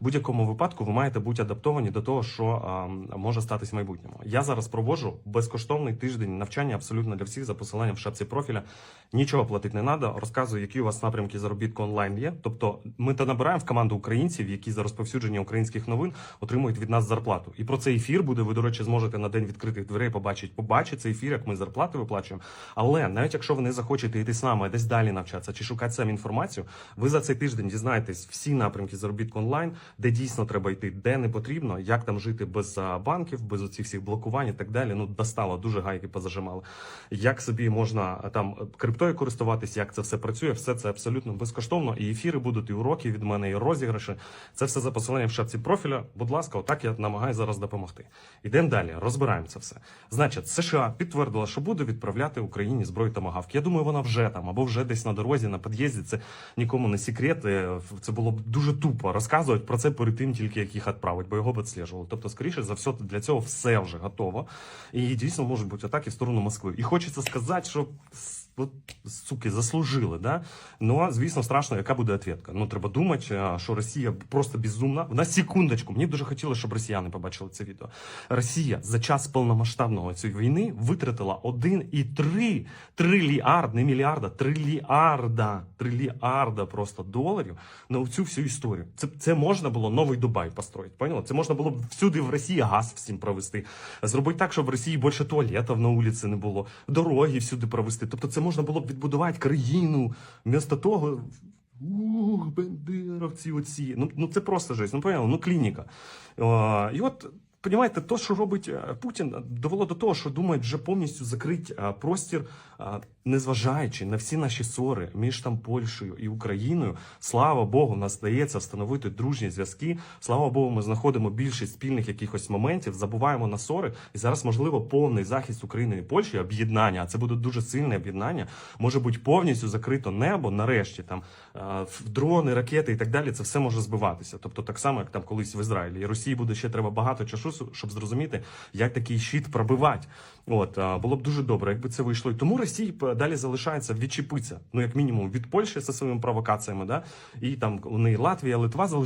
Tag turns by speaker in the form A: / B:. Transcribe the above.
A: В будь-якому випадку ви маєте бути адаптовані до того, що може статись в майбутньому. Я зараз проводжу безкоштовний тиждень навчання абсолютно для всіх за посиланням в шапці профіля. Нічого платити не треба. Розказую, які у вас напрямки заробітку онлайн є. Тобто, ми та набираємо в команду українців, які за розповсюдження українських новин отримують від нас зарплату. І про цей ефір буде. Ви, до речі, зможете на день відкритих дверей побачити. Побачити цей ефір, як ми зарплати виплачуємо. Але навіть якщо ви не захочете йти з нами, десь далі навчатися чи шукати самі інформацію, ви за цей тиждень дізнаєтесь всі напрямки заробітку онлайн, де дійсно треба йти, де не потрібно, як там жити без банків, без оцих всіх блокувань і так далі. Ну достало дуже гайки позажимали. Як собі можна там криптою користуватись, як це все працює, все це абсолютно безкоштовно. І ефіри будуть, і уроки від мене, і розіграші. Це все за посиланням в шапці профіля. Будь ласка, отак я намагаюся зараз допомогти. Ідемо далі, розбираємо це все. Значить, США підтвердила, що буде відправляти Україні зброю тамагавки. Я думаю, вона вже там або вже десь на дорозі, на під'їзді. Це нікому не секрет. Е, Це було б дуже тупо розказувати про це перед тим, тільки як їх відправить, бо його відслежували. Тобто, скоріше за все, для цього все вже готово. І дійсно можуть бути атаки в сторону Москви. І хочеться сказати, що от, суки заслужили, да? Ну, звісно, страшно, яка буде відповідка. Ну, треба думати, що Росія просто безумна. На секундочку, мені б дуже хотілося, щоб росіяни побачили це відео. Росія за час повномасштабного цієї війни витратила 1,3 трильярд, не мільярда, трильярда, трильярда просто доларів на цю всю історію. Це, це можна було новий Дубай построїти. Поняла? Це можна було б всюди в Росії газ всім провести. Зробити так, щоб в Росії більше туалетів на вулиці не було, дороги всюди провести. Тобто, це можна було б відбудувати країну. Вмісто того. Ух, бендеровці оці. Ну, ну це просто жесть. Ну, поняли? Ну, клініка. О, і от, понімаєте, то, що робить е, Путін, довело до того, що думають вже повністю закрити е, простір, е, незважаючи на всі наші ссори між там Польщею і Україною. Слава Богу, нас здається встановити дружні зв'язки. Слава Богу, ми знаходимо більшість спільних якихось моментів, забуваємо на ссори. І зараз, можливо, повний захист України і Польщі, об'єднання, а це буде дуже сильне об'єднання. Може бути повністю закрито небо. Нарешті там е, дрони, ракети і так далі. Це все може збиватися. Тобто, так само, як там колись в Ізраїлі. І Росії буде ще треба багато часу, щоб зрозуміти, як такий щит пробивати. От було б дуже добре, якби це вийшло. І тому Росії далі залишається відчепитися. Ну як мінімум від Польщі зі своїми провокаціями, да і там у Латвія, Литва залишається.